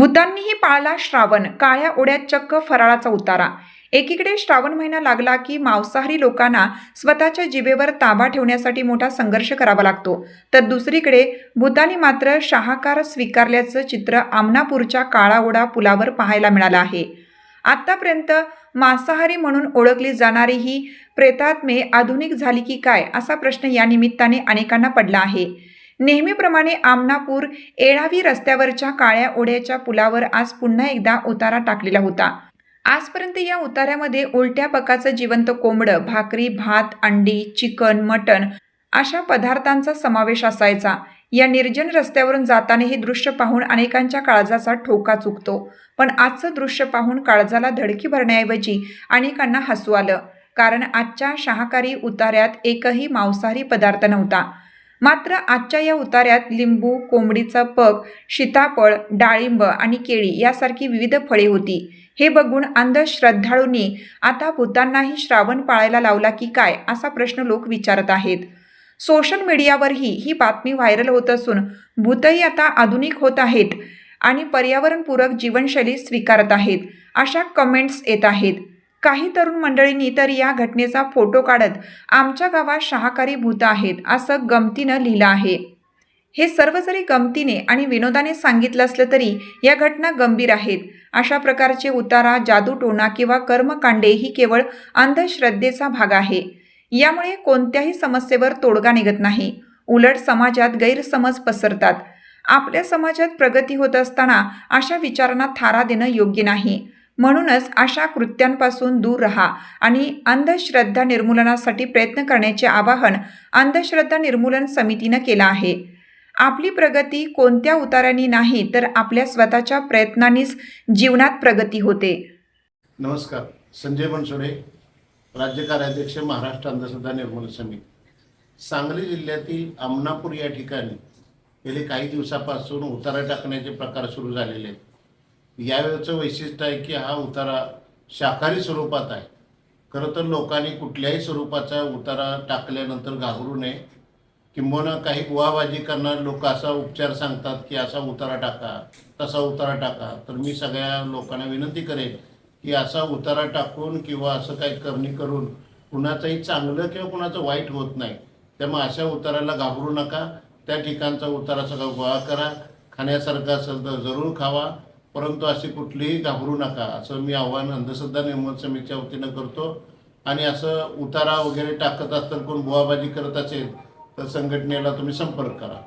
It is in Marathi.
भूतांनीही पाळला श्रावण. काळ्या ओढ्यात चक्क फराळाचा उतारा. एकीकडे श्रावण महिना लागला की मांसाहारी लोकांना स्वतःच्या जिभेवर ताबा ठेवण्यासाठी मोठा संघर्ष करावा लागतो. तर दुसरीकडे भूतानी मात्र शाहाकार स्वीकारल्याचं चित्र आमनापूरच्या काळा ओढा पुलावर पाहायला मिळालं आहे. आत्तापर्यंत मांसाहारी म्हणून ओळखली जाणारी ही प्रेतात्मे आधुनिक झाली की काय असा प्रश्न या निमित्ताने अनेकांना पडला आहे. नेहमीप्रमाणे आमनापूर एळावी रस्त्यावरच्या काळ्या ओढ्याच्या पुलावर आज पुन्हा एकदा उतारा टाकलेला होता. आजपर्यंत या उतार्यामध्ये उलट्या पकाचं जिवंत कोंबडं भाकरी भात अंडी चिकन मटण अशा पदार्थांचा समावेश असायचा. या निर्जन रस्त्यावरून जाताना हे दृश्य पाहून अनेकांच्या काळजाचा ठोका चुकतो. पण आजचं दृश्य पाहून काळजाला धडकी भरण्याऐवजी अनेकांना हसू आलं. कारण आजच्या शाहाकारी उतार्यात एकही मांसाहारी पदार्थ नव्हता. मात्र आजच्या या उतार्यात लिंबू कोंबडीचा पग सीताफळ डाळिंब आणि केळी यासारखी विविध फळे होती. हे बघून अंधश्रद्धाळूंनी आता भूतांनाही श्रावण पाळायला लावला की काय असा प्रश्न लोक विचारत आहेत. सोशल मीडियावरही ही बातमी व्हायरल होत असून भूतही आता आधुनिक होत आहेत आणि पर्यावरणपूरक जीवनशैली स्वीकारत आहेत अशा कमेंट्स येत आहेत. काही तरुण मंडळींनी तर या घटनेचा फोटो काढत आमच्या गावात शाहाकारी भूत आहेत असं गमतीनं लिहिलं आहे. हे सर्व जरी गमतीने आणि विनोदाने सांगितलं असलं तरी या घटना गंभीर आहेत. अशा प्रकारचे उतारा जादूटोणा किंवा कर्मकांडे ही केवळ अंधश्रद्धेचा भाग आहे. यामुळे कोणत्याही समस्येवर तोडगा निघत नाही. उलट समाजात गैरसमज पसरतात. आपल्या समाजात प्रगती होत असताना अशा विचारांना थारा देणं योग्य नाही. म्हणूनच अशा कृत्यांपासून दूर राहा आणि अंधश्रद्धा निर्मूलनासाठी प्रयत्न करण्याचे आवाहन अंधश्रद्धा निर्मूलन समितीनं केलं आहे. आपली प्रगती कोणत्या उतारांनी नाही तर आपल्या स्वतःच्या प्रयत्नांनीच जीवनात प्रगती होते. नमस्कार संजय बनसोडे राज्य कार्याध्यक्ष महाराष्ट्र अंधश्रद्धा निर्मूलन समिती. सांगली जिल्ह्यातील आमनापूर या ठिकाणी गेले काही दिवसापासून उतारा टाकण्याचे प्रकार सुरू झालेले आहेत. यावेळचं वैशिष्ट्य आहे की हा उतारा शाकाहारी स्वरूपात आहे. खरं तर लोकांनी कुठल्याही स्वरूपाचा उतारा टाकल्यानंतर घाबरू नये. किंबहुना काही गुवाबाजी करणारे लोक असा उपचार सांगतात की असा उतारा टाका तसा उतारा टाका. तर मी सगळ्या लोकांना विनंती करेन की असा उतारा टाकून किंवा असं काही करणी करून कुणाचंही चांगलं किंवा कुणाचं वाईट होत नाही त्यामुळे अशा उताराला घाबरू नका. त्या ठिकाणचा उतारा सगळा गोळा करा. खाण्यासारखा असेल तर जरूर खावा. परंतु अशी कुठलीही घाबरू नका. असं मी आव्हान अंधश्रद्धा निर्मूलन समितीच्या वतीनं करतो. आणि असं उतारा वगैरे टाकत असताना कोण बुवाबाजी करत असेल तर संघटनेला तुम्ही संपर्क करा.